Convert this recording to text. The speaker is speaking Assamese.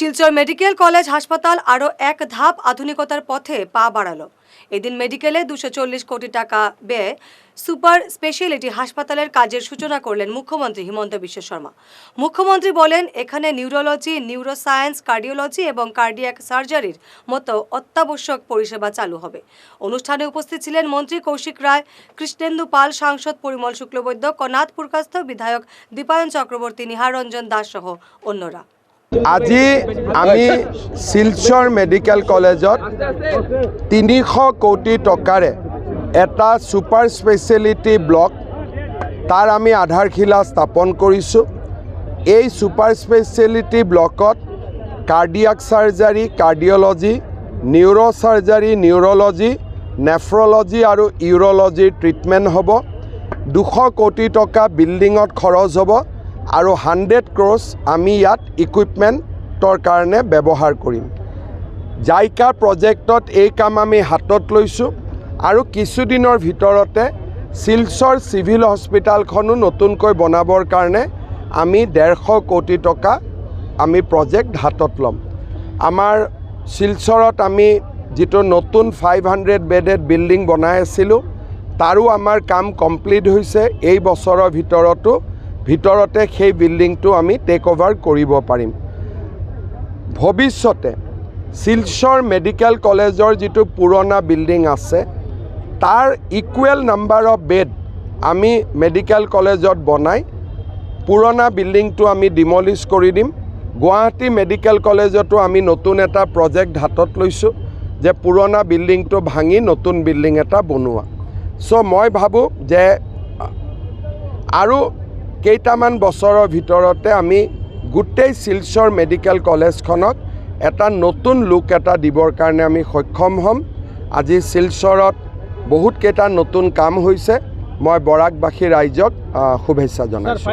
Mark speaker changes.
Speaker 1: শিলচর মেডিকেল কলেজ হাসপাতাল আরও এক ধাপ আধুনিকতার পথে পা বাড়ালো। এদিন মেডিকেলে দুশো কোটি টাকা ব্যয়ে সুপার স্পেশালিটি হাসপাতালের কাজের সূচনা করলেন মুখ্যমন্ত্রী হিমন্ত বিশ্ব শর্মা। মুখ্যমন্ত্রী বলেন, এখানে নিউরোলজি, নিউরোসায়েন্স, কার্ডিওলজি এবং কার্ডিয়াক সার্জারির মতো অত্যাবশ্যক পরিষেবা চালু হবে। অনুষ্ঠানে উপস্থিত ছিলেন মন্ত্রী কৌশিক রায়, কৃষ্ণেন্দু পাল, সাংসদ পরিমল শুক্লবৈদ্য, কনাথ পুরকাস্ত বিধায়ক দীপায়ন চক্রবর্তী, নিহারঞ্জন দাস সহ অন্যরা।
Speaker 2: আজি আমি শিলচৰ মেডিকেল কলেজত তিনিশ কোটি টকাৰে এটা ছুপাৰ স্পেচিয়েলিটি ব্লক তাৰ আমি আধাৰশিলা স্থাপন কৰিছোঁ। এই ছুপাৰ স্পেচিয়েলিটি ব্লকত cardiac surgery cardiology neuro' surgery neurology nephrology আৰু ইউৰ'লজিৰ ট্ৰিটমেণ্ট হ'ব। দুশ কোটি টকা বিল্ডিঙত খৰচ হ'ব। আৰু হাণ্ড্ৰেড ক্ৰ'ছ আমি ইয়াত ইকুইপমেণ্টৰ কাৰণে ব্যৱহাৰ কৰিম। জাইকা প্ৰজেক্টত এই কাম আমি হাতত লৈছোঁ আৰু কিছুদিনৰ ভিতৰতে শিলচৰ চিভিল হস্পিটেলখনো নতুনকৈ বনাবৰ কাৰণে আমি ডেৰশ কোটি টকা আমি প্ৰজেক্ট হাতত ল'ম। আমাৰ শিলচৰত আমি যিটো নতুন ফাইভ হাণ্ড্ৰেড বেডেড বিল্ডিং বনাই আছিলোঁ তাৰো আমাৰ কাম কমপ্লিট হৈছে। এই বছৰৰ ভিতৰতো ভিতৰতে সেই বিল্ডিংটো আমি টেক অভাৰ কৰিব পাৰিম। ভৱিষ্যতে শিলচৰ মেডিকেল কলেজৰ যিটো পুৰণা বিল্ডিং আছে তাৰ ইকুৱেল নাম্বাৰ অফ বেড আমি মেডিকেল কলেজত বনাই পুৰণা বিল্ডিংটো আমি ডিমলিছ কৰি দিম। গুৱাহাটী মেডিকেল কলেজতো আমি নতুন এটা প্ৰজেক্ট হাতত লৈছোঁ যে পুৰণা বিল্ডিংটো ভাঙি নতুন বিল্ডিং এটা বনোৱা। চ' মই ভাবোঁ যে আৰু কেইটামান বছৰৰ ভিতৰতে আমি গোটেই শিলচৰ মেডিকেল কলেজখনক এটা নতুন লুক এটা দিবৰ কাৰণে আমি সক্ষম হ'ম। আজি শিলচৰত বহুতকেইটা নতুন কাম হৈছে। মই বৰাকবাসী ৰাইজক শুভেচ্ছা জনাইছোঁ।